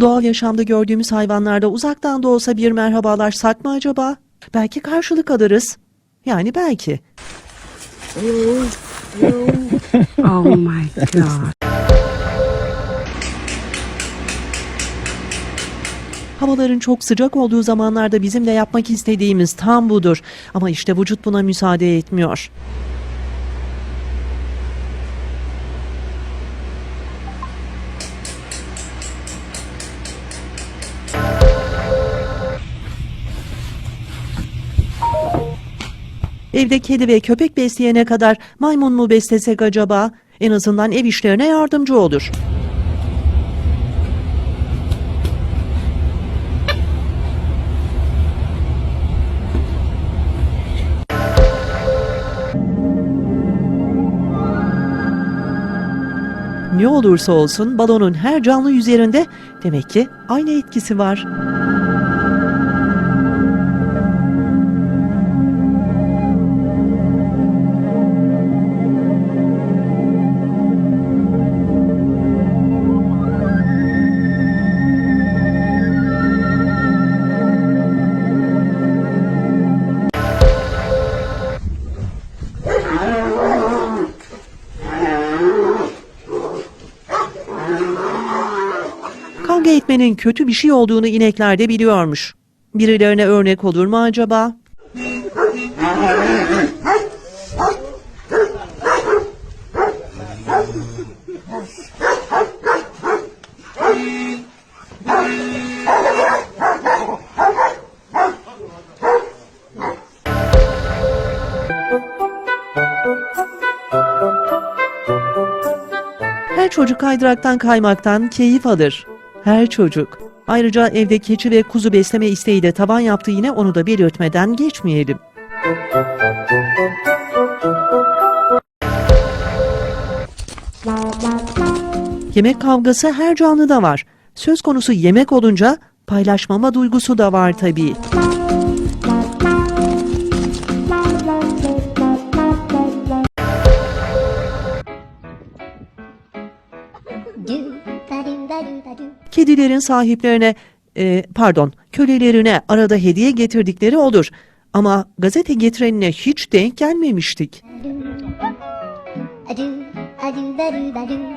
Doğal yaşamda gördüğümüz hayvanlarda uzaktan da olsa bir merhabalaşsak mı acaba? Belki karşılık alırız. Yani belki. Oh my god. Havaların çok sıcak olduğu zamanlarda bizim de yapmak istediğimiz tam budur. Ama işte vücut buna müsaade etmiyor. Evde kedi ve köpek besleyene kadar maymun mu beslesek acaba? En azından ev işlerine yardımcı olur. Ne olursa olsun balonun her canlı üzerinde demek ki aynı etkisi var. Kavga etmenin kötü bir şey olduğunu inekler de biliyormuş. Birilerine örnek olur mu acaba? Her çocuk kaydıraktan kaymaktan keyif alır. Her çocuk. Ayrıca evde keçi ve kuzu besleme isteği de tavan yaptı yine onu da belirtmeden geçmeyelim. Yemek kavgası her canlıda var. Söz konusu yemek olunca paylaşmama duygusu da var tabii. Kedilerin sahiplerine, e, pardon, kölelerine arada hediye getirdikleri olur. Ama gazete getirenine hiç denk gelmemiştik. A do, a do ba do